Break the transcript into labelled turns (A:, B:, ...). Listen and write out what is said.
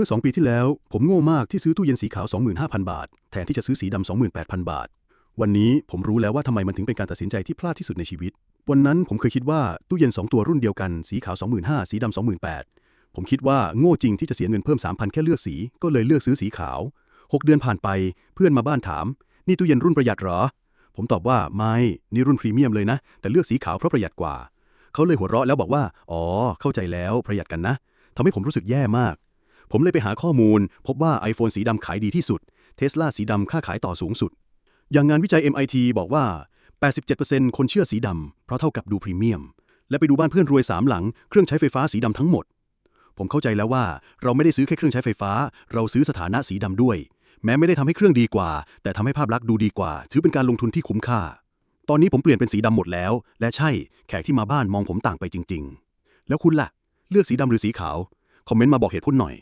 A: มื่อ 2 ปีที่แล้ว ผมโง่มากที่ซื้อตู้เย็นสีขาว 25,000 บาท แทนที่จะซื้อสีดำ28,000 บาท วันนี้ผมรู้แล้วว่าทำไมมันถึงเป็นการตัดสินใจที่พลาดที่สุดในชีวิต วันนั้นผมเคยคิดว่าตู้เย็น 2 ตัวรุ่นเดียวกันสีขาว 25,000 สีดำ28,000 ผมคิดว่าโง่จริงที่จะเสียเงินเพิ่ม 3,000 แค่เลือกสี ก็เลยเลือกซื้อสีขาว 6 เดือนผ่านไปเพื่อนมาบ้านถาม นี่ตู้เย็นรุ่นประหยัดเหรอ ผมตอบว่าไม่นี่รุ่นพรีเมียมเลยนะ แต่เลือกสีขาวเพราะประหยัดกว่า เขาเลยหัวเราะแล้วบอกว่า อ๋อ เข้าใจแล้วประหยัดกันนะทำให้ผมรู้สึกแย่มาก ผมเลยไปหาข้อมูล พบว่า iPhone สีดำขายดีที่สุดเทสลาสีดำค่าขายต่อสูงสุด อย่างงานวิจัย MIT บอกว่า 87%คนเชื่อสีดำเพราะเท่ากับดูพรีเมียม และไปดูบ้านเพื่อนรวยสามหลัง เครื่องใช้ไฟฟ้าสีดำทั้งหมด ผมเข้าใจแล้วว่าเราไม่ได้ซื้อแค่เครื่องใช้ไฟฟ้า เราซื้อสถานะสีดำด้วย แม้ไม่ได้ทำให้เครื่องดีกว่า แต่ทำให้ภาพลักษณ์ดูดีกว่า ถือเป็นการลงทุนที่คุ้มค่า ตอนนี้ผมเปลี่ยนเป็นสีดำหมดแล้ว และใช่แขกที่มาบ้านมองผมต่างไปจริง ๆ แล้วคุณล่ะ เลือกสีดำหรือสีขาว คอมเมนต์มาบอกเหตุผลหน่อย